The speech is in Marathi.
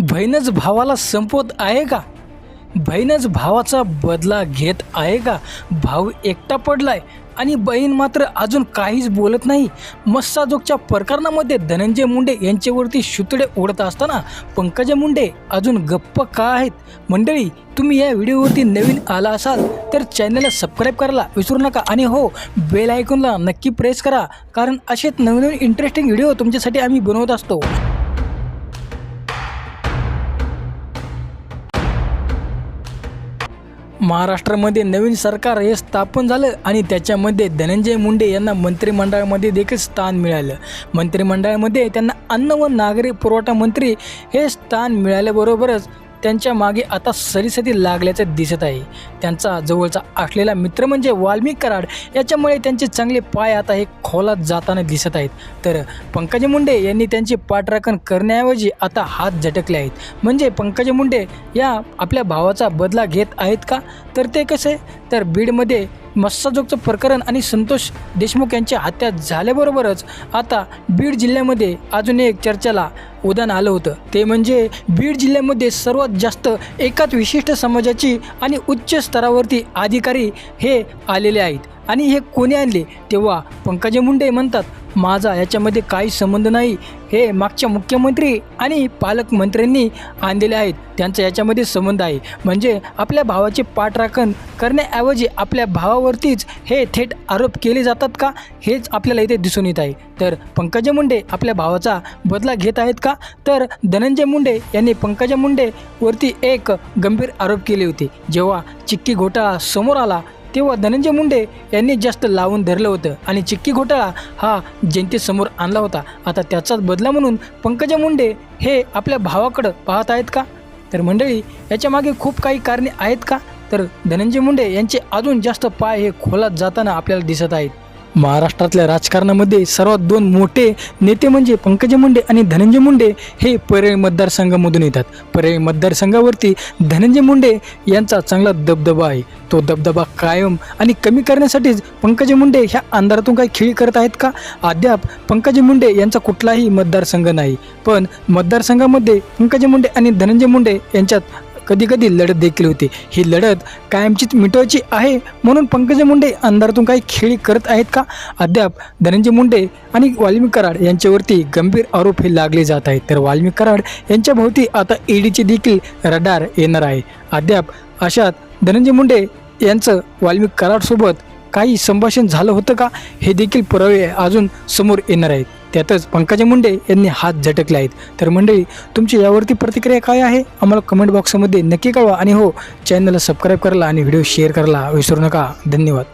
बहीणच भावाला संपवत आहे का? बहीणच भावाचा बदला घेत आहे का? भाऊ एकटा पडलाय आणि बहीण मात्र अजून काहीच बोलत नाही. मस्साजोगच्या प्रकरणामध्ये धनंजय मुंडे यांच्यावरती शुतडे ओढत असताना पंकजा मुंडे अजून गप्प का आहेत? मंडळी तुम्ही या व्हिडिओवरती नवीन आला असाल तर चॅनलला सबस्क्राईब करायला विसरू नका आणि हो बेल आयकॉनला नक्की प्रेस करा कारण असेच नवीन नवीन इंटरेस्टिंग व्हिडिओ तुमच्यासाठी आम्ही बनवत असतो. महाराष्ट्रामध्ये नवीन सरकार हे स्थापन झालं आणि त्याच्यामध्ये धनंजय मुंडे यांना मंत्रिमंडळामध्ये देखील स्थान मिळालं. मंत्रिमंडळामध्ये त्यांना अन्न व नागरी पुरवठा मंत्री हे स्थान मिळाल्याबरोबरच त्यांच्या मागे आता सरीसरी लागल्याचं दिसत आहे. त्यांचा जवळचा असलेला मित्र म्हणजे वाल्मिक कराड. याच्यामुळे त्यांचे चांगले पाय आता हे खोलात जाताना दिसत आहेत. तर पंकजा मुंडे यांनी त्यांची पाठराखण करण्याऐवजी आता हात झटकले आहेत. म्हणजे पंकजा मुंडे या आपल्या भावाचा बदला घेत आहेत का? तर ते कसे? तर बीडमध्ये मस्साजोगचं प्रकरण आणि संतोष देशमुख यांची हत्या झाल्याबरोबरच आता बीड जिल्ह्यामध्ये अजून एक चर्चेला उदाहरण आलं होतं. ते म्हणजे बीड जिल्ह्यामध्ये सर्वात जास्त एकाच विशिष्ट समाजाची आणि उच्च स्तरावरती अधिकारी हे आलेले आहेत. आणि हे कोणी आणले? तेव्हा पंकजा मुंडे म्हणतात माझा याच्यामध्ये काही संबंध नाही. हे मागच्या मुख्यमंत्री आणि पालकमंत्र्यांनी आणलेले आहेत. त्यांचा याच्यामध्ये संबंध आहे. म्हणजे आपल्या भावाचे पाठराखण करण्याऐवजी आपल्या भावावरतीच हे थेट आरोप केले जातात का? हेच आपल्याला इथे दिसून येत आहे. तर पंकजा मुंडे आपल्या भावाचा बदला घेत आहेत का? तर धनंजय मुंडे यांनी पंकजा मुंडेवरती एक गंभीर आरोप केले होते. जेव्हा चिक्की घोटाळा समोर आला तेव्हा धनंजय मुंडे यांनी जास्त लावून धरलं होतं. आणि चिक्की घोटाळा हा जनतेसमोर आणला होता. आता त्याचाच बदला म्हणून पंकजा मुंडे हे आपल्या भावाकडं पाहत आहेत का? तर मंडळी याच्यामागे खूप काही कारणे आहेत का? तर धनंजय मुंडे यांचे अजून जास्त पाय हे खोलात जाताना आपल्याला दिसत आहेत. महाराष्ट्रातल्या राजकारणामध्ये सर्वात दोन मोठे नेते म्हणजे पंकजा मुंडे आणि धनंजय मुंडे हे परळी मतदारसंघामधून येतात. परळी मतदारसंघावरती धनंजय मुंडे यांचा चांगला दबदबा आहे. तो दबदबा कायम आणि कमी करण्यासाठीच पंकजा मुंडे ह्या अंधारातून काही खेळी करत आहेत का? अद्याप पंकजा मुंडे यांचा कुठलाही मतदारसंघ नाही. पण मतदारसंघामध्ये पंकजा मुंडे आणि धनंजय मुंडे यांच्यात कधी कधी लढत देखील होती. ही लढत कायमचीच मिटवायची आहे म्हणून पंकजा मुंडे अंधारातून काही खेळी करत आहेत का? अद्याप धनंजय मुंडे आणि वाल्मिक कराड यांच्यावरती गंभीर आरोप हे लागले जात आहेत. तर वाल्मिक कराड यांच्याभोवती आता ईडीचे देखील रडार येणार आहे. अद्याप अशात धनंजय मुंडे यांचं वाल्मिक कराडसोबत काही संभाषण झालं होतं का? हे देखील पुरावे अजून समोर येणार आहेत. त्यातच पंकजा मुंडे यांनी हात झटकले आहेत. तर मंडळी तुमची यावरती प्रतिक्रिया काय आहे? आम्हाला कमेंट बॉक्समध्ये नक्की कळवा. आणि हो चॅनलला सबस्क्राईब करायला आणि व्हिडिओ शेअर करायला विसरू नका. धन्यवाद.